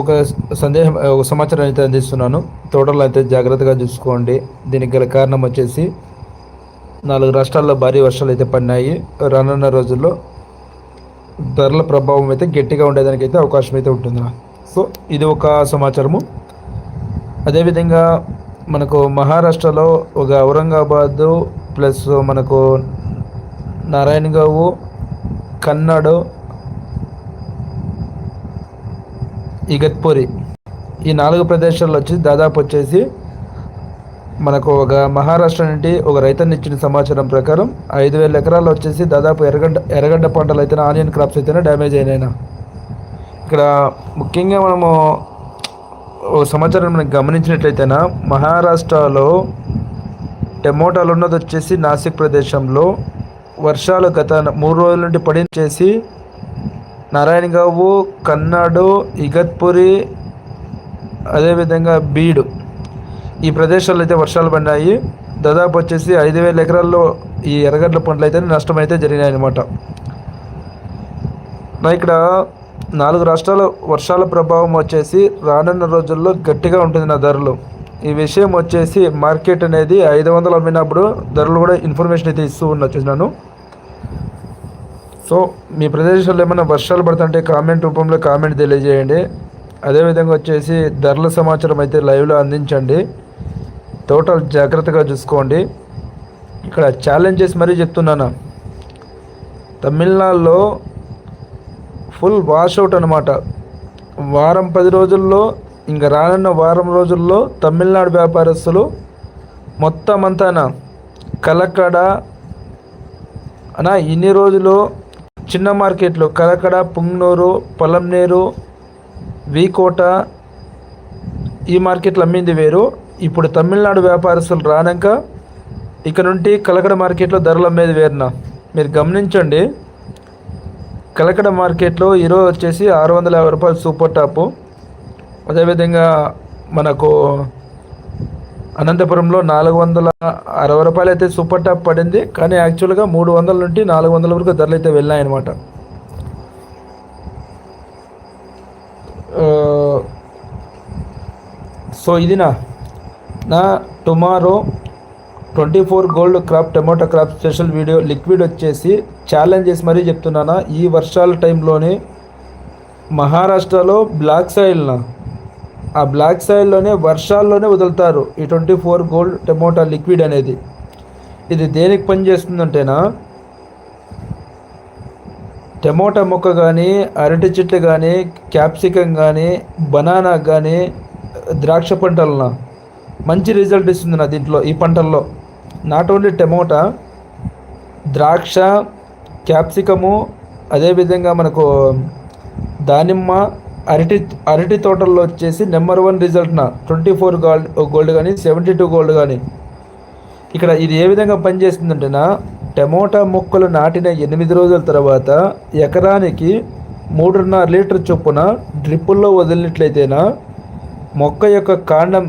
ఒక సందేహం ఒక సమాచారం అయితే అందిస్తున్నాను. తోటలు అయితే జాగ్రత్తగా చూసుకోండి. దీనికి గల కారణం వచ్చేసి నాలుగు రాష్ట్రాల్లో భారీ వర్షాలు అయితే పడినాయి. రానున్న రోజుల్లో ధరల ప్రభావం అయితే గట్టిగా ఉండేదానికి అయితే అవకాశం అయితే ఉంటుంది. సో ఇది ఒక సమాచారము. అదేవిధంగా మనకు మహారాష్ట్రలో ఒక ఔరంగాబాదు ప్లస్ మనకు నారాయణగావు కన్నడ ఇగత్పూరి. ఈ నాలుగు ప్రదేశాల్లో వచ్చి దాదాపు వచ్చేసి మనకు ఒక మహారాష్ట్ర నుండి ఒక రైతన్ని ఇచ్చిన సమాచారం ప్రకారం ఐదు వేల ఎకరాలు వచ్చేసి దాదాపు ఎర్రగడ్డ ఎర్రగడ్డ పంటలు అయితేనే ఆనియన్ క్రాప్స్ అయితేనే డ్యామేజ్ అయినాయినా. ఇక్కడ ముఖ్యంగా మనము ఓ సమాచారం మనం గమనించినట్లయితేనా మహారాష్ట్రలో టమోటాలు ఉన్నది వచ్చేసి నాసిక్ ప్రదేశంలో వర్షాలు గత మూడు రోజుల నుండి పడించేసి నారాయణగావు కన్నాడు ఇగత్పురి అదేవిధంగా బీడు. ఈ ప్రదేశాల్లో అయితే వర్షాలు పడినాయి. దాదాపు వచ్చేసి ఐదు వేల ఎకరాల్లో ఈ ఎర్రగడ్డల పంటలు అయితే నష్టం అయితే జరిగినాయి అనమాట నా ఇక్కడ నాలుగు రాష్ట్రాల వర్షాల ప్రభావం వచ్చేసి రానున్న రోజుల్లో గట్టిగా ఉంటుంది నా ధరలు. ఈ విషయం వచ్చేసి మార్కెట్ అనేది ఐదు వందలు అమ్మినప్పుడు ధరలు కూడా ఇన్ఫర్మేషన్ అయితే ఇస్తూ ఉన్నా చూసినాను. సో మీ ప్రదేశంలో ఏమైనా వర్షాలు పడుతుంటే కామెంట్ రూపంలో కామెంట్ తెలియజేయండి. అదేవిధంగా వచ్చేసి ధరల సమాచారం అయితే లైవ్లో అందించండి. టోటల్ జాగ్రత్తగా చూసుకోండి. ఇక్కడ ఛాలెంజెస్ మరీ చెప్తున్నాను. తమిళనాడులో ఫుల్ వాషౌట్ అనమాట వారం పది రోజుల్లో ఇంకా రానున్న వారం రోజుల్లో తమిళనాడు వ్యాపారస్తులు మొత్తం అంతా కలకడ అనా ఇన్ని రోజులు చిన్న మార్కెట్లు కలకడ పుంగనూరు పొలంనేరు వీకోట ఈ మార్కెట్లు అమ్మింది వేరు. ఇప్పుడు తమిళనాడు వ్యాపారస్తులు రానాక ఇక్కడ నుండి కలకడ మార్కెట్లో ధరలు అమ్మేది వేరునా. మీరు గమనించండి కలకడ మార్కెట్లో ఈరోజు వచ్చేసి ఆరు వందల యాభై రూపాయలు సూపర్ టాపు. అదేవిధంగా మనకు అనంతపురంలో నాలుగు వందల అరవై రూపాయలు అయితే సూపర్ టాప్ పడింది కానీ యాక్చువల్గా మూడు వందల నుండి నాలుగు వందల వరకు ధరలు అయితే వెళ్ళాయన్నమాట. సో ఇది నా నా tomorrow twenty four gold crop tomato crop special video liquid వచ్చేసి ఛాలెంజెస్ మరీ చెప్తున్నానా ఈ వర్షాల టైంలోనే మహారాష్ట్రలో బ్లాక్ సాయిల్నా ఆ బ్లాక్ సాయిల్లోనే వర్షాల్లోనే వదులుతారు ఈ twenty four gold tomato liquid అనేది. ఇది దేనికి పనిచేస్తుందంటేనా? టమోటా మొక్క కానీ అరటి చెట్లు కానీ క్యాప్సికం కానీ బనానా కానీ ద్రాక్ష పంటలన? మంచి రిజల్ట్ ఇస్తుంది నా దీంట్లో ఈ పంటల్లో. నాట్ ఓన్లీ టమోటా ద్రాక్ష క్యాప్సికము అదేవిధంగా మనకు దానిమ్మ అరటి అరటి తోటల్లో వచ్చేసి నెంబర్ వన్ రిజల్ట్న ట్వంటీ ఫోర్ గోల్డ్ గోల్డ్ కానీ సెవెంటీ టూ గోల్డ్ కానీ ఇక్కడ ఇది ఏ విధంగా పనిచేస్తుందంటేనా టమోటా మొక్కలు నాటిన ఎనిమిది రోజుల తర్వాత ఎకరానికి మూడున్నర లీటర్ చొప్పున డ్రిప్పుల్లో వదిలినట్లయితేనా మొక్క యొక్క కాండం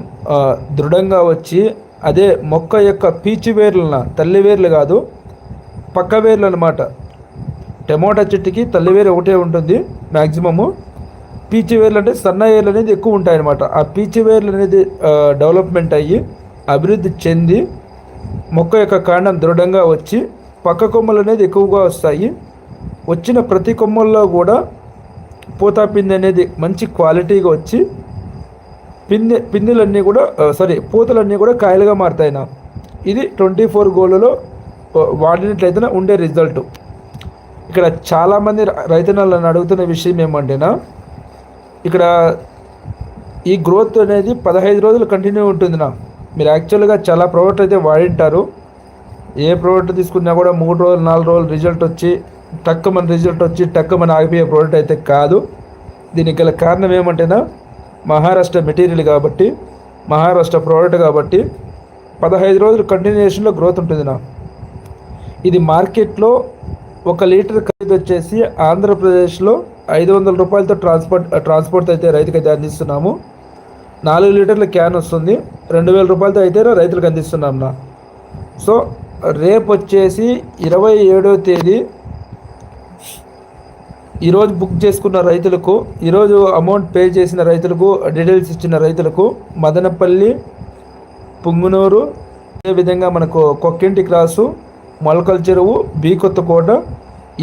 దృఢంగా వచ్చి అదే మొక్క యొక్క పీచు వేర్లన తల్లి వేర్లు కాదు పక్క వేర్లు అనమాట టమోటా చెట్టుకి తల్లి వేరు ఒకటే ఉంటుంది మ్యాక్సిమము పీచి వేర్లు అంటే సన్న ఏర్లు అనేది ఎక్కువ ఉంటాయి అనమాట ఆ పీచి వేర్లు అనేది డెవలప్మెంట్ అయ్యి అభివృద్ధి చెంది మొక్క యొక్క కాండం దృఢంగా వచ్చి పక్క కొమ్మలు అనేది ఎక్కువగా వస్తాయి. వచ్చిన ప్రతి కొమ్మల్లో కూడా పూతా పిండి అనేది మంచి క్వాలిటీగా వచ్చి పిందె పిందెలన్నీ కూడా సారీ పూతలన్నీ కూడా కాయలుగా మారుతాయి నా ఇది ట్వంటీ ఫోర్ గోళ్ళలో వాడినట్లయితే ఉండే రిజల్ట్ ఇక్కడ చాలామంది రైతన్నలను అడుగుతున్న విషయం ఏమంటేనా ఇక్కడ ఈ గ్రోత్ అనేది పదహైదు రోజులు కంటిన్యూ ఉంటుంది నా. మీరు యాక్చువల్గా చాలా ప్రోడక్ట్ అయితే వాడింటారు. ఏ ప్రోడక్ట్ తీసుకున్నా కూడా మూడు రోజులు నాలుగు రోజులు రిజల్ట్ వచ్చి టక్ మన రిజల్ట్ వచ్చి టక్కుమని మన ఆగిపోయే ప్రోడక్ట్ అయితే కాదు. దీనికి గల కారణం ఏమంటేనా మహారాష్ట్ర మెటీరియల్ కాబట్టి మహారాష్ట్ర ప్రోడక్ట్ కాబట్టి పదహైదు రోజులు కంటిన్యూషన్లో గ్రోత్ ఉంటుంది నా. ఇది మార్కెట్లో ఒక లీటర్ ఖరీదు వచ్చేసి ఆంధ్రప్రదేశ్లో ఐదు వందల రూపాయలతో ట్రాన్స్పోర్ట్ ట్రాన్స్పోర్ట్ అయితే రైతుకి అయితే అందిస్తున్నాము. నాలుగు లీటర్ల క్యాన్ వస్తుంది. రెండు వేల రూపాయలతో అయితే రైతులకు అందిస్తున్నాం నా సో రేపు వచ్చేసి ఇరవై ఏడో తేదీ ఈరోజు బుక్ చేసుకున్న రైతులకు ఈరోజు అమౌంట్ పే చేసిన రైతులకు డీటెయిల్స్ ఇచ్చిన రైతులకు మదనపల్లి పుంగునూరు అదేవిధంగా మనకు కొక్కింటి క్రాసు మొలకల చెరువు బీ కొత్తకోట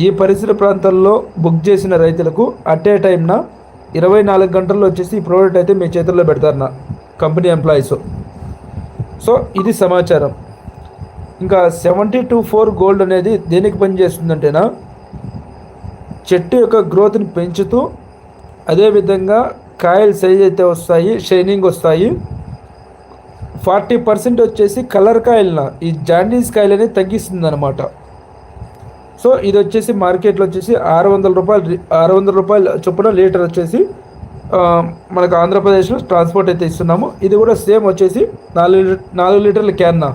ఈ పరిసర ప్రాంతాల్లో బుక్ చేసిన రైతులకు అట్ ఏ టైంన ఇరవై నాలుగు గంటల్లో వచ్చేసి ఈ ప్రోడక్ట్ అయితే మీ చేతుల్లో పెడతారన్న కంపెనీ ఎంప్లాయీస్ సో ఇది సమాచారం. ఇంకా సెవెంటీ టు ఫోర్ గోల్డ్ అనేది దేనికి పనిచేస్తుందంటేనా చెట్టు యొక్క గ్రోత్ని పెంచుతూ అదేవిధంగా కాయలు సైజ్ అయితే వస్తాయి షైనింగ్ వస్తాయి. ఫార్టీ పర్సెంట్ వచ్చేసి కలర్ కాయలన ఈ జాండీస్ కాయలు అనేది తగ్గిస్తుంది అనమాట సో ఇది వచ్చేసి మార్కెట్లో వచ్చేసి ఆరు వందల రూపాయలు ఆరు వందల రూపాయలు చొప్పున లీటర్ వచ్చేసి మనకు ఆంధ్రప్రదేశ్లో ట్రాన్స్పోర్ట్ అయితే ఇస్తున్నాము. ఇది కూడా సేమ్ వచ్చేసి నాలుగు నాలుగు లీటర్ల క్యాన్న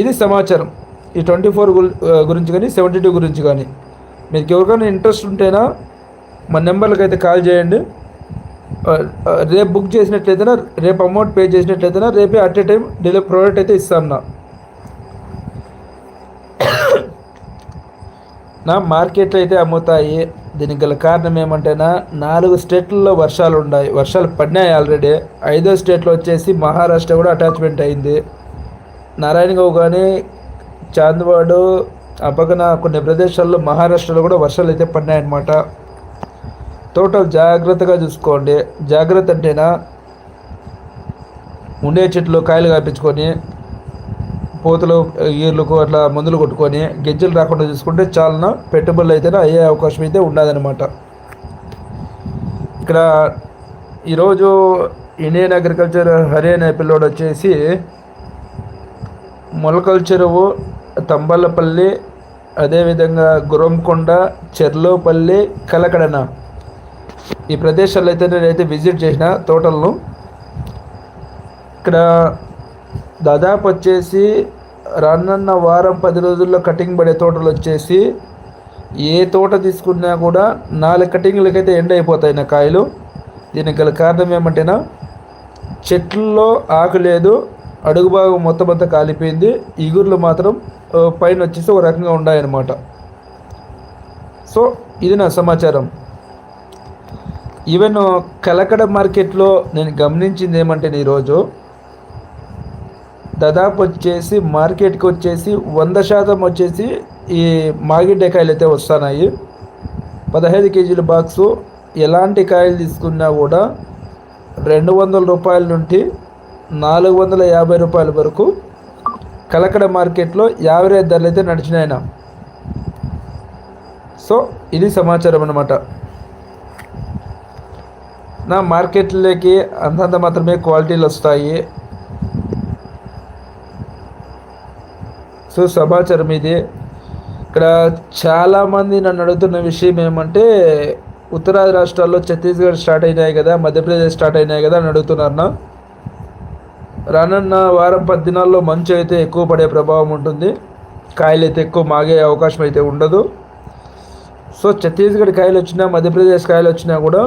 ఇది సమాచారం. ఈ ట్వంటీ ఫోర్ గురించి కానీ సెవెంటీ టూ గురించి కానీ. మీకు ఎవరికైనా ఇంట్రెస్ట్ ఉంటేనా మా నెంబర్లకు అయితే కాల్ చేయండి. రేపు బుక్ చేసినట్లయితేనా రేపు అమౌంట్ పే చేసినట్లయితేనా రేపే at a time delivery product అయితే ఇస్తాం నా. నా మార్కెట్లో అయితే అమ్ముతాయి. దీనికి గల కారణం ఏమంటేనా నాలుగు స్టేట్లలో వర్షాలు ఉన్నాయి వర్షాలు పడినాయి ఆల్రెడీ. ఐదో స్టేట్లో వచ్చేసి మహారాష్ట్ర కూడా అటాచ్మెంట్ అయింది. నారాయణగావు కానీ చాందవాడు ఆ పక్కన కొన్ని ప్రదేశాల్లో మహారాష్ట్రలో కూడా వర్షాలు అయితే పడినాయన్నమాట. టోటల్ జాగ్రత్తగా చూసుకోండి. జాగ్రత్త అంటేనా ఉండే చెట్లు కాయలు కాపించుకొని కోతులు ఈర్లకు అట్లా మందులు కొట్టుకొని గింజలు రాకుండా చూసుకుంటే చాలా పెట్టుబడులు అయితేనే అయ్యే అవకాశం అయితే ఉండదన్నమాట. ఇక్కడ ఈరోజు ఇండియన్ అగ్రికల్చర్ హర్యానా పిల్లోడు వచ్చేసి మొలకల చెరువు తంబలపల్లి అదేవిధంగా గురంకొండ చెర్లోపల్లి కలకడన ఈ ప్రదేశాలు అయితే నేనైతే విజిట్ చేసిన తోటలను. ఇక్కడ దాదాపు వచ్చేసి రానున్న వారం పది రోజుల్లో కటింగ్ పడే తోటలు వచ్చేసి ఏ తోట తీసుకున్నా కూడా నాలుగు కటింగ్లకైతే ఎండ్ అయిపోతాయి నా కాయలు. దీనికి గల కారణం ఏమంటేనా చెట్లలో ఆకు లేదు అడుగు భాగం మొత్తం అంతా కాలిపోయింది ఇగుర్లు మాత్రం పైన వచ్చేసి ఒక రకంగా ఉన్నాయన్నమాట. సో ఇది నా సమాచారం. ఈవెన్ కలకడ మార్కెట్లో నేను గమనించింది ఏమంటే ఈరోజు దాదాపు వచ్చేసి మార్కెట్కి వచ్చేసి వంద శాతం వచ్చేసి ఈ మాగిడ్డకాయలు అయితే వస్తున్నాయి పదహైదు కేజీల బాక్సు ఎలాంటి కాయలు తీసుకున్నా కూడా రెండు వందల రూపాయల నుండి నాలుగు వందల యాభై రూపాయల వరకు కలకడ మార్కెట్లో యావరేజ్ ధరలు అయితే నడిచినాయన. సో ఇది సమాచారం అనమాట నా మార్కెట్లోకి అంతంత మాత్రమే క్వాలిటీలు వస్తాయి సో సమాచారం ఇది. ఇక్కడ చాలామంది నన్ను అడుగుతున్న విషయం ఏమంటే ఉత్తరాది రాష్ట్రాల్లో ఛత్తీస్గఢ్ స్టార్ట్ అయినాయి కదా మధ్యప్రదేశ్ స్టార్ట్ అయినాయి కదా అని అడుగుతున్నారు నా రానున్న వారం పది దినాల్లో మంచు అయితే ఎక్కువ పడే ప్రభావం ఉంటుంది. కాయలు అయితే ఎక్కువ మాగే అవకాశం అయితే ఉండదు. సో ఛత్తీస్గఢ్ కాయలు వచ్చినా మధ్యప్రదేశ్ కాయలు వచ్చినా కూడా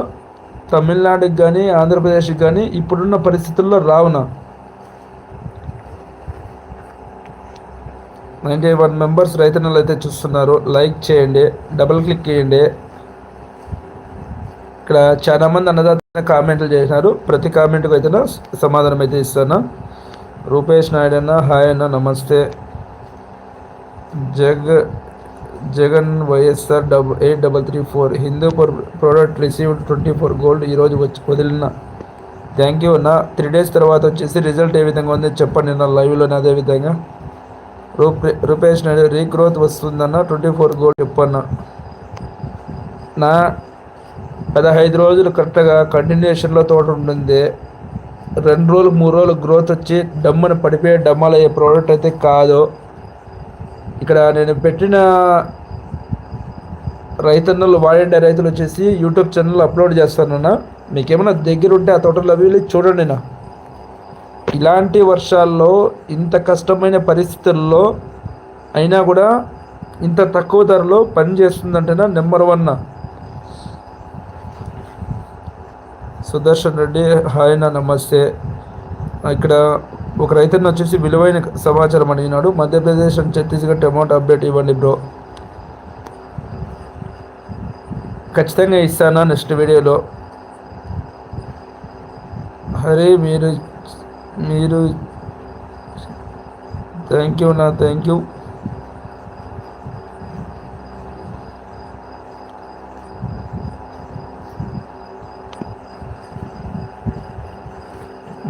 తమిళనాడుకి కానీ ఆంధ్రప్రదేశ్కి కానీ ఇప్పుడున్న పరిస్థితుల్లో రావున? నైంటీ వన్ మెంబర్స్ రైతన్నలు అయితే చూస్తున్నారు లైక్ చేయండి డబుల్ క్లిక్ చేయండి. ఇక్కడ చాలామంది అన్నదాత కామెంట్లు చేసినారు ప్రతి కామెంట్కి అయితే సమాధానం అయితే ఇస్తాను. రూపేష్ నాయుడు అన్న హాయ్ అన్న నమస్తే. Jag Jagan YSR double eight double three four Hindu product received twenty four gold ఈరోజు వచ్చి వదిలిన. థ్యాంక్ యూ అన్న. త్రీ డేస్ తర్వాత వచ్చేసి రిజల్ట్ ఏ విధంగా ఉంది చెప్పండి నా లైవ్లోనే అదే విధంగా. రూపే రూపేష్ నాయుడు రీగ్రోత్ వస్తుందన్న ట్వంటీ ఫోర్ గోల్ చెప్పన్న. నా పదహైదు రోజులు కరెక్ట్గా కంటిన్యూషన్లో తోట ఉంటుంది రెండు రోజులు మూడు రోజులు గ్రోత్ వచ్చి డమ్మని పడిపోయే డమ్మలు అయ్యే ప్రోడక్ట్ అయితే కాదు. ఇక్కడ నేను పెట్టిన రైతన్నలు వాడే రైతులు వచ్చేసి యూట్యూబ్ ఛానల్ అప్లోడ్ చేస్తానన్నా. మీకేమైనా దగ్గర ఉంటే ఆ తోటలో వెళ్ళి చూడండి నా ఇలాంటి వర్షాల్లో ఇంత కష్టమైన పరిస్థితుల్లో అయినా కూడా ఇంత తక్కువ ధరలో పని చేస్తుందంటేనా number one? Sudarshan Reddy hi నా నమస్తే. ఇక్కడ ఒక రైతుని వచ్చేసి విలువైన సమాచారం అడిగినాడు. Madhya Pradesh and Chhattisgarh amount update ఇవ్వండి బ్రో. ఖచ్చితంగా ఇస్తానా నెక్స్ట్ వీడియోలో? హరే మీరు మీరు థ్యాంక్ యూ నా థ్యాంక్ యూ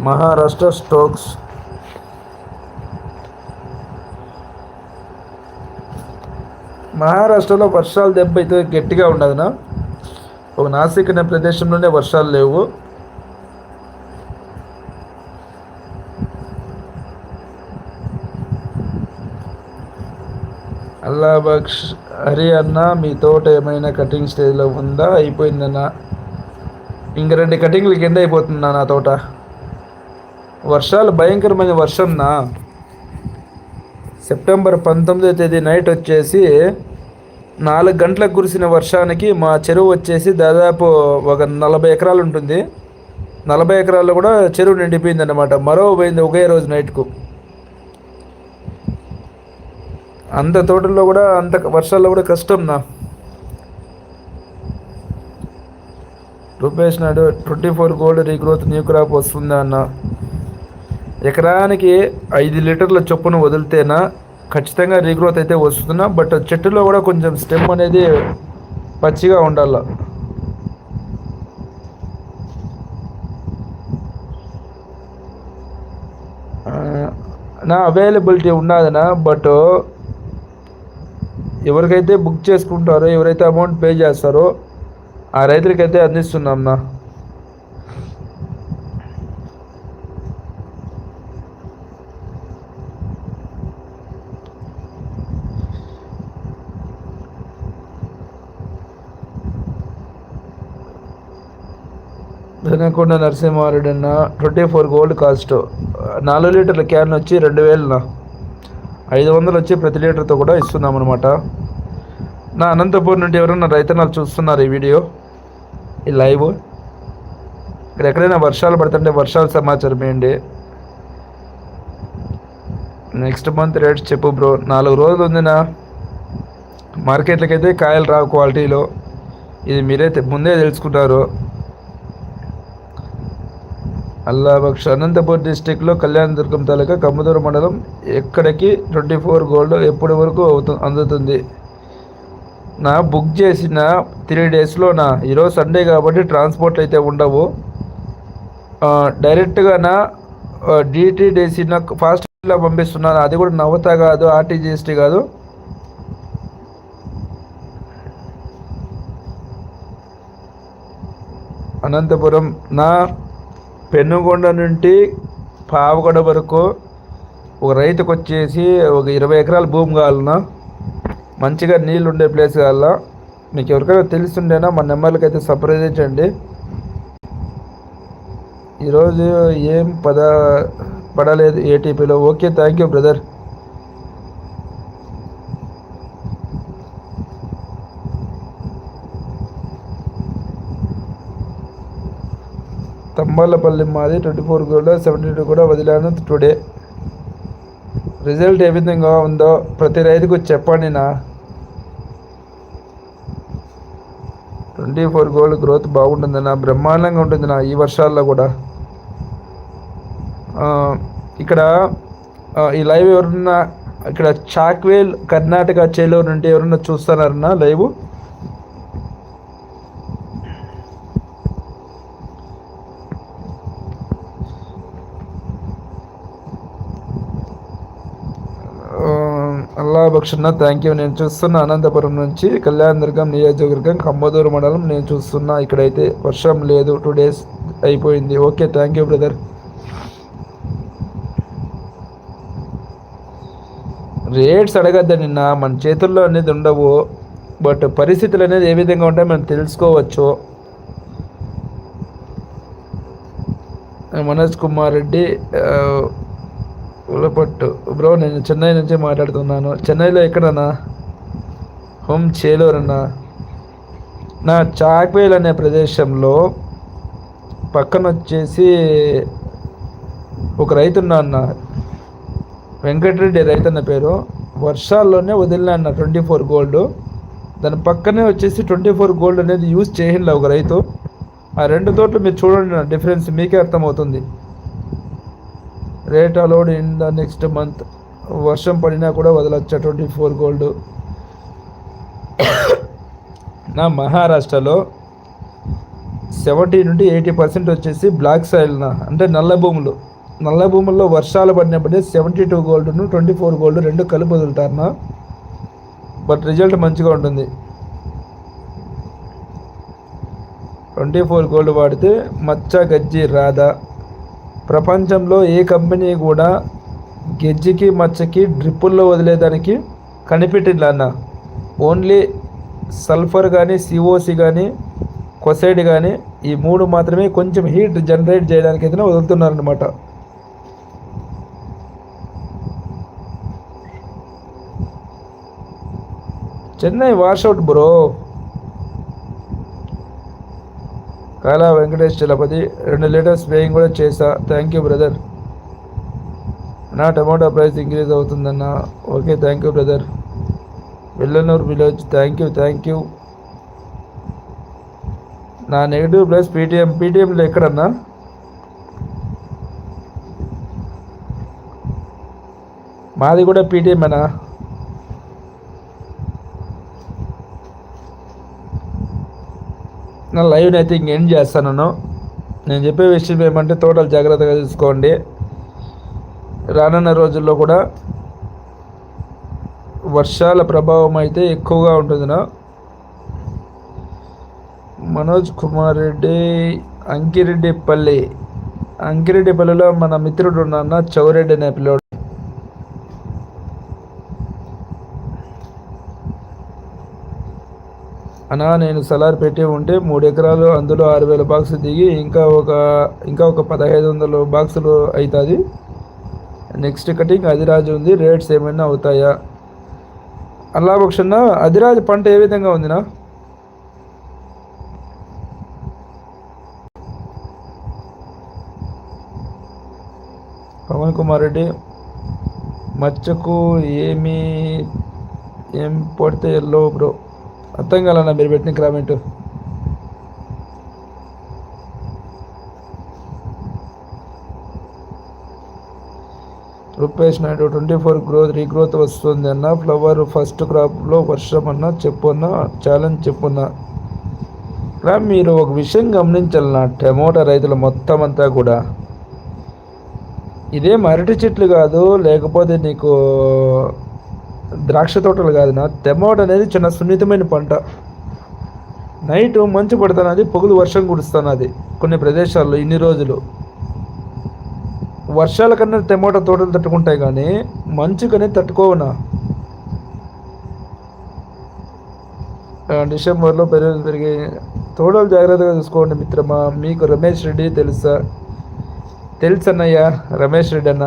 మహారాష్ట్ర స్టోక్స్. మహారాష్ట్రలో వర్షాలు దెబ్బ అయితే గట్టిగా ఉండదునా ఒక నాసిక్ అనే ప్రదేశంలోనే వర్షాలు లేవు. అల్లాబక్ష్ హరి అన్న మీ తోట ఏమైనా కటింగ్ స్టేజ్లో ఉందా? అయిపోయిందన్న ఇంక రెండు కటింగ్లు కింద అయిపోతుందా నా తోట. వర్షాలు భయంకరమైన వర్షం నా సెప్టెంబర్ పంతొమ్మిదో తేదీ నైట్ వచ్చేసి నాలుగు గంటలకు కురిసిన వర్షానికి మా చెరువు వచ్చేసి దాదాపు ఒక నలభై ఎకరాలు ఉంటుంది. నలభై ఎకరాల్లో కూడా చెరువు నిండిపోయిందన్నమాట. మరో పోయింది ఒకే రోజు నైట్కు. అంత తోటల్లో కూడా అంత వర్షాల్లో కూడా కష్టం నా. Rupesh Naidu twenty four gold regrowth new crop వస్తుందా అన్న? ఎకరానికి ఐదు లీటర్ల చొప్పున వదిలితేనా ఖచ్చితంగా రీగ్రోత్ అయితే వస్తున్నా బట్ చెట్టులో కూడా కొంచెం స్టెమ్ అనేది పచ్చిగా ఉండాల. నా అవైలబిలిటీ ఉన్నదనా బట్ ఎవరికైతే బుక్ చేసుకుంటారో ఎవరైతే అమౌంట్ పే చేస్తారో ఆ రైతులకైతే అందిస్తున్నాం నా ధనకొండ నరసింహారెడ్డి అన్న ట్వంటీ ఫోర్ గోల్డ్ కాస్ట్ నాలుగు లీటర్ల క్యాన్ వచ్చి రెండు వేలన ఐదు వందలు వచ్చి ప్రతి లీటర్తో కూడా ఇస్తున్నాం అనమాట నా అనంతపూర్ నుండి ఎవరైనా రైతనాలు చూస్తున్నారు ఈ వీడియో? ఈ లైవ్? ఇక్కడ ఎక్కడైనా వర్షాలు పడుతుంటే వర్షాల సమాచారం ఏంటి నెక్స్ట్ మంత్ రేట్స్ చెప్పు బ్రో. నాలుగు రోజులు ఉందినా మార్కెట్లకైతే అయితే కాయలు రావు క్వాలిటీలో. ఇది మీరైతే ముందే తెలుసుకుంటారు. అల్లాబక్ష్ అనంతపూర్ డిస్టిక్లో కళ్యాణదుర్గం తాలూకా కమ్మదూరు మండలం ఎక్కడికి ట్వంటీ ఫోర్ గోల్డ్ ఎప్పటి వరకు అవుతుంది అందుతుంది? నా బుక్ చేసిన త్రీ డేస్లో నా ఈరోజు సండే కాబట్టి ట్రాన్స్పోర్ట్ అయితే ఉండవు. డైరెక్ట్గా నా డిటీడీసీ నాకు ఫాస్ట్లో పంపిస్తున్నాను. అది కూడా నవ్వుతా కాదు ఆర్టీజీఎస్టీ కాదు. అనంతపురం నా పెనుగొండ నుండి పావగడ వరకు ఒక రైతుకు వచ్చేసి ఒక ఇరవై ఎకరాల భూమి కావాలన్నా మంచిగా నీళ్ళు ఉండే ప్లేస్ కావాలా మీకు ఎవరికైనా తెలుసుండేనా మా నెంబర్లకి అయితే సంప్రదించండి ఈరోజు ఏం పద పడలేదు ఏటీపీలో okay thank you brother Thambalapalli మాది ట్వంటీ ఫోర్ కూడా సెవెంటీ టూ కూడా వదిలాను టుడే రిజల్ట్ ఏ విధంగా ఉందో ప్రతి రైతుకు చెప్పండి నా. ట్వంటీ ఫోర్ గోల్డ్ గ్రోత్ బాగుంటుంది బ్రహ్మాండంగా ఉంటుందినా ఈ వర్షాల్లో కూడా. ఇక్కడ ఈ లైవ్ ఎవరన్నా ఇక్కడ చాక్వేల్ కర్ణాటక చేలూరు నుండి ఎవరన్నా చూస్తున్నారన్నా లైవ్ అల్లా థ్యాంక్ యూ నేను చూస్తున్న అనంతపురం నుంచి కళ్యాణ దుర్గం నియోజకవర్గం కంబదూరు మండలం నేను చూస్తున్నా ఇక్కడైతే వర్షం లేదు. టూ డేస్ అయిపోయింది. Okay thank you brother rates అడగద్దా నిన్న. మన చేతుల్లో అనేది ఉండవు. బట్ పరిస్థితులు అనేది ఏ విధంగా ఉంటాయో మనం తెలుసుకోవచ్చు. మనోజ్ కుమార్ రెడ్డి ఉలపట్టు బ్రో నేను చెన్నై నుంచి మాట్లాడుతున్నాను. చెన్నైలో ఎక్కడన్నా? హోమ్ చేలూరన్నా? నా చాక్వేల్ అనే ప్రదేశంలో పక్కన వచ్చేసి ఒక రైతున్నా అన్న. వెంకటరెడ్డి రైతన్న పేరు. వర్షాల్లోనే వదిలినా అన్న ట్వంటీ ఫోర్ గోల్డ్. దాని పక్కనే వచ్చేసి ట్వంటీ ఫోర్ గోల్డ్ అనేది యూజ్ చేయండి ఒక రైతు. ఆ రెండు తోటలు మీరు చూడండి డిఫరెన్స్ మీకే అర్థమవుతుంది. Rate allowed in the next month వర్షం పడినా కూడా వదలొచ్చా? ట్వంటీ ఫోర్ గోల్డ్ నా మహారాష్ట్రలో సెవెంటీ నుండి ఎయిటీ పర్సెంట్ వచ్చేసి బ్లాక్ సాయిల్న అంటే నల్ల భూములు. నల్ల భూముల్లో వర్షాలు పడినప్పుడే సెవెంటీ టూ గోల్డ్ను ట్వంటీ ఫోర్ గోల్డ్ రెండు కలిపి వదులుతారనా బట్ రిజల్ట్ మంచిగా ఉంటుంది. ట్వంటీ ఫోర్ గోల్డ్ వాడితే మచ్చ గజ్జి రాదా ప్రపంచంలో ఏ కంపెనీ కూడా గెజ్జికి మచ్చకి డ్రిప్పుల్లో వదిలేదానికి కనిపెట్టింది అన్న. ఓన్లీ సల్ఫర్ కానీ సిఓసి కానీ కొసైడ్ కానీ ఈ మూడు మాత్రమే కొంచెం హీట్ జనరేట్ చేయడానికి అయితే వదులుతున్నారనమాట చెన్నై వాషౌట్ బ్రో. కాలా వెంకటేష్ చలపతి రెండు లీటర్స్ స్ప్రేయింగ్ కూడా చేసా థ్యాంక్ యూ బ్రదర్ నా టమాటా ప్రైస్ ఇంక్రీజ్ అవుతుందన్న. Okay thank you brother Vellanuru village thank you thank you నా నెగిటివ్ ప్లస్ పీటీఎం పీటీఎంలో ఎక్కడన్నా? మాది కూడా పీటీఎమేనా నా లైవ్ని అయితే ఇంక ఎండ్ చేస్తాను నేను చెప్పే విషయం ఏమంటే తోటలు జాగ్రత్తగా చూసుకోండి. రానున్న రోజుల్లో కూడా వర్షాల ప్రభావం అయితే ఎక్కువగా ఉంటుంది మనోజ్ కుమార్ రెడ్డి అంకిరెడ్డిపల్లి. అంకిరెడ్డిపల్లిలో మన మిత్రుడు ఉన్న చౌరెడ్డి అనే పిల్లోడు అనా నేను సలార్ పెట్టి ఉంటే మూడు ఎకరాలు అందులో ఆరు వేల బాక్స్ దిగి ఇంకా ఒక ఇంకా ఒక పదహైదు వందలు బాక్సులు అవుతుంది నెక్స్ట్ కటింగ్ అదిరాజు ఉంది రేట్స్ ఏమైనా అవుతాయా? అల్లా పక్షన్న అదిరాజు పంట ఏ విధంగా ఉందినా? పవన్ కుమార్ రెడ్డి మచ్చకు ఏమి ఏం పడితే ఎల్లో బ్రో. అర్థం కాలన్నా మీరు పెట్టిన comment. Rupesh Naidu twenty four growth regrowth వస్తుంది అన్న ఫ్లవర్ ఫస్ట్ క్రాప్లో వర్షం అన్న చెప్పున్నా ఛాలెంజ్ చెప్పున్నా ఇక్కడ మీరు ఒక విషయం గమనించాలన్న టమోటా రైతులు మొత్తం అంతా కూడా. ఇదే అరటి చెట్లు కాదు లేకపోతే నీకు ద్రాక్ష తోటలు కాదు నా. టమోటా అనేది చిన్న సున్నితమైన పంట. నైట్ మంచు పడుతున్నది పొగులు వర్షం కురుస్తున్నది కొన్ని ప్రదేశాల్లో ఇన్ని రోజులు. వర్షాల కన్నా టమోటా తోటలు తట్టుకుంటాయి కానీ మంచు కానీ తట్టుకోవునా డిసెంబర్లో పెరుగు పెరిగి తోటలు జాగ్రత్తగా చూసుకోండి మిత్రమా. మీకు రమేష్ రెడ్డి తెలుసా? తెలుసన్నయ్యా రమేష్ రెడ్డి అన్న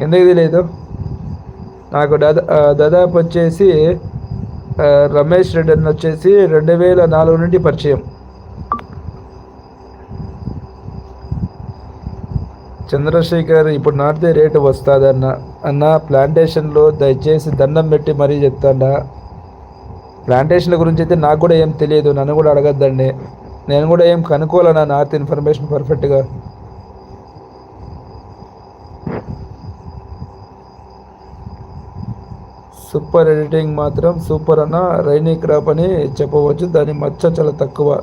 ఎందుకు తెలియదు? నాకు దాదాపు వచ్చేసి రమేష్ రెడ్డి అని వచ్చేసి రెండు వేల నాలుగు నుండి పరిచయం. చంద్రశేఖర్ ఇప్పుడు నాటితే రేటు వస్తుందన్న అన్న ప్లాంటేషన్లో దయచేసి దండం పెట్టి మరీ చెప్తాడా. ప్లాంటేషన్ల గురించి అయితే నాకు కూడా ఏం తెలియదు నన్ను కూడా అడగద్దండి. నేను కూడా ఏం కనుక్కోవాలన్నా నార్త్ ఇన్ఫర్మేషన్ పర్ఫెక్ట్గా. సూపర్ ఎడిటింగ్ మాత్రం సూపర్ అన్న. రైనీ క్రాప్ అని చెప్పవచ్చు. దాని మచ్చ చాలా తక్కువ.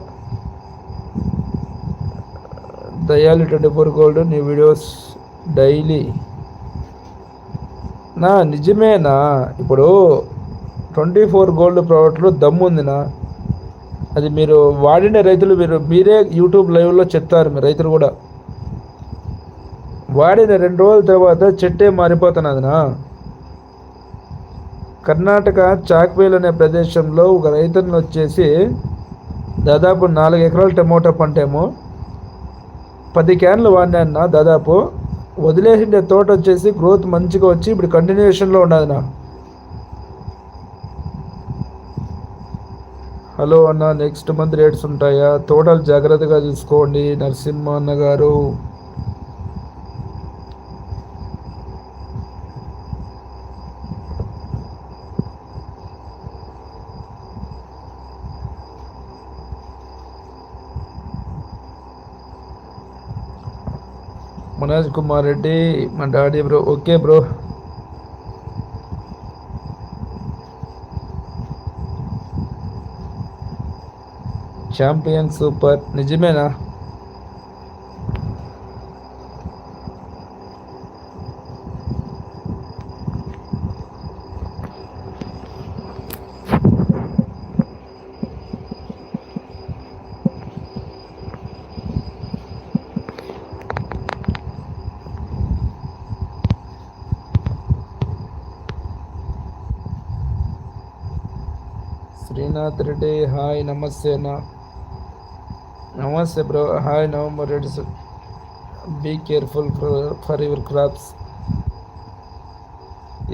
దయాలి ట్వంటీ ఫోర్ గోల్డ్ నీ వీడియోస్ డైలీ. నా నిజమేనా? ఇప్పుడు ట్వంటీ ఫోర్ గోల్డ్ ప్రోడక్ట్లో దమ్ము ఉందినా? అది మీరు వాడిన రైతులు మీరు మీరే యూట్యూబ్ లైవ్లో చెప్తారు మీ రైతులు కూడా. వాడిన రెండు రోజుల తర్వాత చెట్టే మారిపోతున్నదినా? కర్ణాటక చాక్వేల్ అనే ప్రదేశంలో ఒక రైతుని వచ్చేసి దాదాపు నాలుగు ఎకరాల టమోటా పంట ఏమో పది క్యాన్లు వాడినా దాదాపు. వదిలేసిండే తోట వచ్చేసి గ్రోత్ మంచిగా వచ్చి ఇప్పుడు కంటిన్యూషన్లో ఉన్నది నా హలో అన్న నెక్స్ట్ మంత్ రేట్స్ ఉంటాయా? తోటలు జాగ్రత్తగా చూసుకోండి నరసింహ అన్న గారు. మనోజ్ కుమార్ రెడ్డి మా daddy bro. Okay bro. Champion super. నిజమేనా? శ్రీనాథ్ రెడ్డి హాయ్ నమస్తే అన్న. నమస్తే bro hi November Reddy be careful for your crops.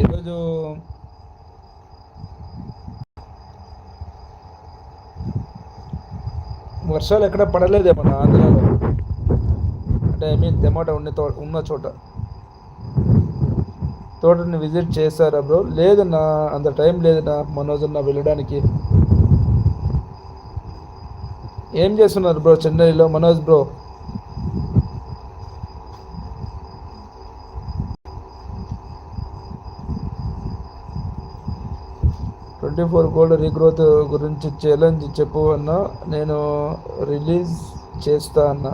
ఈరోజు వర్షాలు ఎక్కడ పడలేదే మన ఆంధ్రాలో. అంటే ఐ మీన్ టమాటా ఉన్న తో ఉన్న చోట. తోటని విజిట్ చేశారా బ్రో? లేదన్నా అంత టైం లేదన్నా మనోజన్న వెళ్ళడానికి. ఏం చేస్తున్నారు బ్రో చెన్నైలో? Manoj bro. Twenty four gold regrowth గురించి ఛాలెంజ్ చెప్పు అన్న. నేను రిలీజ్ చేస్తా అన్నా.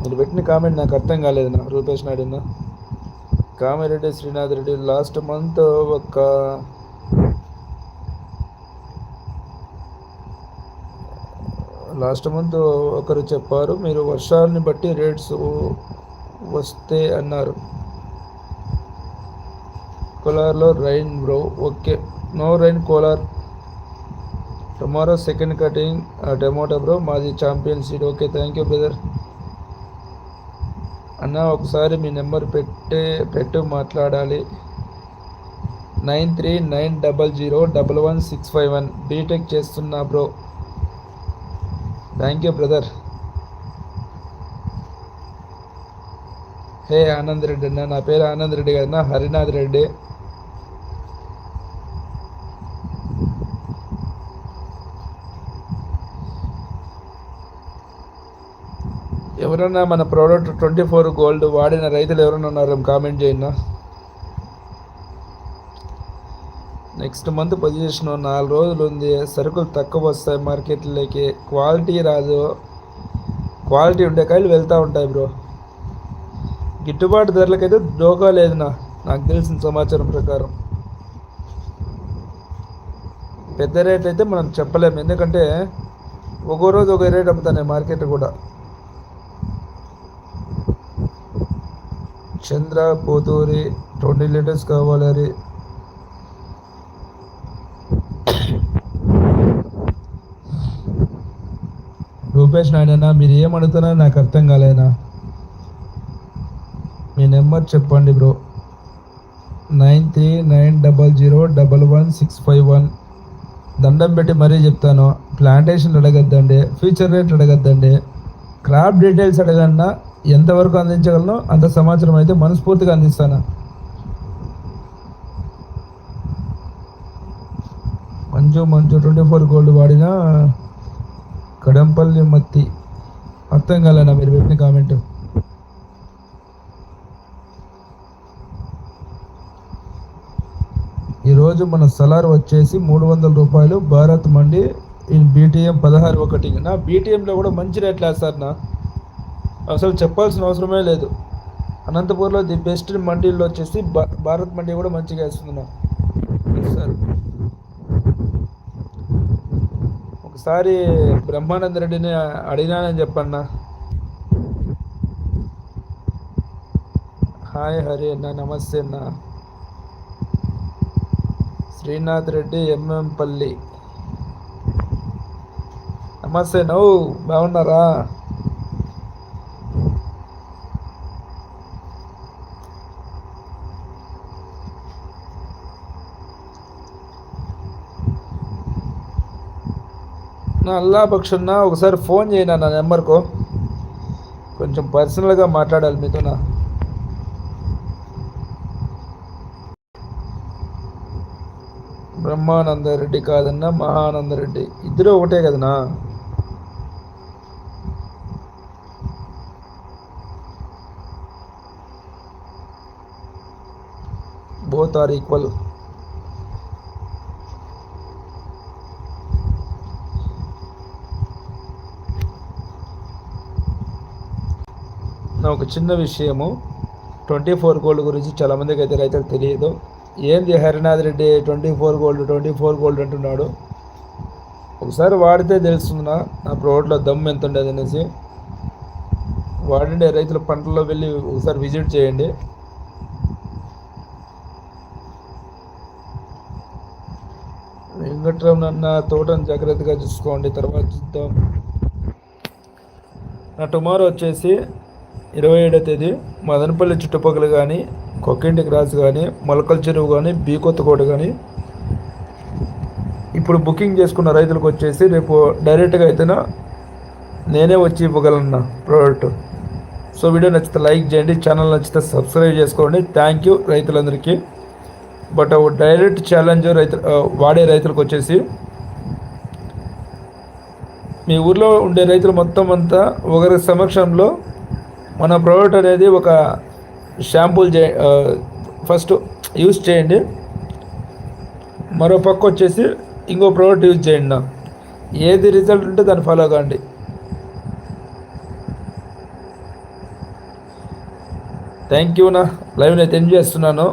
మీరు పెట్టిన కామెంట్ నాకు అర్థం కాలేదు నా. రూపేష్ నాయుడున్న కామిరెడ్డి శ్రీనాథ్ రెడ్డి లాస్ట్ మంత్ ఒక లాస్ట్ మంత్ ఒకరు చెప్పారు మీరు వర్షాలని బట్టి రేట్స్ వస్తే అన్నారు. కోలార్లో rain bro okay. No rain Kolar. Tomorrow second cutting tomato bro మాది champion seed okay thank you brother అన్న ఒకసారి మీ నెంబర్ పెట్టే పెట్టు మాట్లాడాలి. Nine three nine double zero double one six five one. B Tech చేస్తున్నా bro thank you brother hey Anand Reddy అన్న నా పేరు ఆనంద్ రెడ్డి కదన్నా హరినాథ్ రెడ్డి ఎవరన్నా మన ప్రోడక్ట్ ట్వంటీ ఫోర్ గోల్డ్ వాడిన రైతులు ఎవరైనా ఉన్నారు? కామెంట్ చేయండి నెక్స్ట్ మంత్ పొజిషన్ నాలుగు రోజులు ఉంది. సరుకులు తక్కువ వస్తాయి మార్కెట్లోకి. క్వాలిటీ రాదు. క్వాలిటీ ఉండే కాయలు వెళ్తూ ఉంటాయి బ్రో. గిట్టుబాటు ధరలకైతే డోకా లేదు నా. నాకు తెలిసిన సమాచారం ప్రకారం. పెద్ద రేట్ అయితే మనం చెప్పలేము ఎందుకంటే ఒక్కో రోజు ఒక రేట్ అమ్ముతాయి మార్కెట్ కూడా. చంద్ర పోతూరి ట్వంటీ లీటర్స్ కావాలి. రూపేష్ నాయన మీరు ఏమడుగుతున్నా నాకు అర్థం కాలేనా మీ నెంబర్ చెప్పండి bro. Nine three nine double zero double one six five one. దండం పెట్టి మరీ చెప్తాను. ప్లాంటేషన్ అడగద్దండి ఫ్యూచర్ రేట్ అడగద్దండి. క్రాప్ డీటెయిల్స్ అడగన్నా ఎంతవరకు అందించగలను అంత సమాచారం అయితే మనస్ఫూర్తిగా అందిస్తాను. మంచు మంచు ట్వంటీ ఫోర్ గోల్డ్ వాడినా కడంపల్లి మత్తి అర్థం కాలేనా మీరు పెట్టిన కామెంట్? ఈరోజు మన సలార్ వచ్చేసి మూడు వందల రూపాయలు భారత్ మండి ఇన్ బీటీఎం పదహారు ఒకటి. నా బీటీఎంలో కూడా మంచి రేట్లు వేస్తారు నా. అసలు చెప్పాల్సిన అవసరమే లేదు. అనంతపూర్లో ది బెస్ట్ మండీల్లో వచ్చేసి భారత్ మండీ కూడా మంచిగా వేస్తుంది నా. సార్ ఒకసారి బ్రహ్మానంద రెడ్డిని అడిగినానని చెప్పన్నా. హాయ్ హరి అన్న నమస్తే అన్న. శ్రీనాథ్ రెడ్డి ఎంఎంపల్లి. నమస్తే నవ్వు బాగున్నారా? అల్లా పక్షున్నా ఒకసారి ఫోన్ చేయనా నా నెంబర్కు. కొంచెం పర్సనల్గా మాట్లాడాలి మీతో నా. బ్రహ్మానందరెడ్డి కాదన్నా మహానందరెడ్డి. ఇద్దరు ఒకటే కదనా బోత్ ఆర్ ఈక్వల్. ఒక చిన్న విషయము. ట్వంటీ ఫోర్ గోల్డ్ గురించి చాలామందికి అయితే రైతులకు తెలియదు. ఏంది Harinath Reddy twenty four gold twenty four gold అంటున్నాడు? ఒకసారి వాడితే తెలుస్తుందా నా రోడ్లో ప్రోడక్ట్లో దమ్ ఎంత ఉండేది అనేసి. వాడండి రైతుల పంటల్లో వెళ్ళి ఒకసారి విజిట్ చేయండి. వెంకట్రమణ తోటను జాగ్రత్తగా చూసుకోండి తర్వాత చూద్దాం. నా టుమారో వచ్చేసి ఇరవై ఏడో తేదీ మదనపల్లి చుట్టుపక్కల కానీ కొక్కింటి క్రాస్ కానీ మొలకల చెరువు కానీ బీకొత్తకోట కానీ ఇప్పుడు బుకింగ్ చేసుకున్న రైతులకు వచ్చేసి రేపు డైరెక్ట్గా అయితేనా నేనే వచ్చి ఇవ్వగలను ప్రోడక్ట్. సో వీడియో నచ్చితే లైక్ చేయండి ఛానల్ నచ్చితే సబ్స్క్రైబ్ చేసుకోండి. థ్యాంక్ యూ రైతులందరికీ. బట్ డైరెక్ట్ ఛాలెంజ్ రైతు వాడే రైతులకు వచ్చేసి మీ ఊర్లో ఉండే రైతులు మొత్తం అంతా ఒకరి సమక్షంలో మన ప్రోడక్ట్ అనేది ఒక షాంపూల్ చే ఫస్ట్ యూస్ చేయండి. మరో పక్క వచ్చేసి ఇంకో ప్రోడక్ట్ యూజ్ చేయండి నా ఏది రిజల్ట్ ఉంటే దాన్ని ఫాలో కాండి. థ్యాంక్ యూ నా లైవ్ అయితే ఎంజాయ్ చేస్తున్నాను.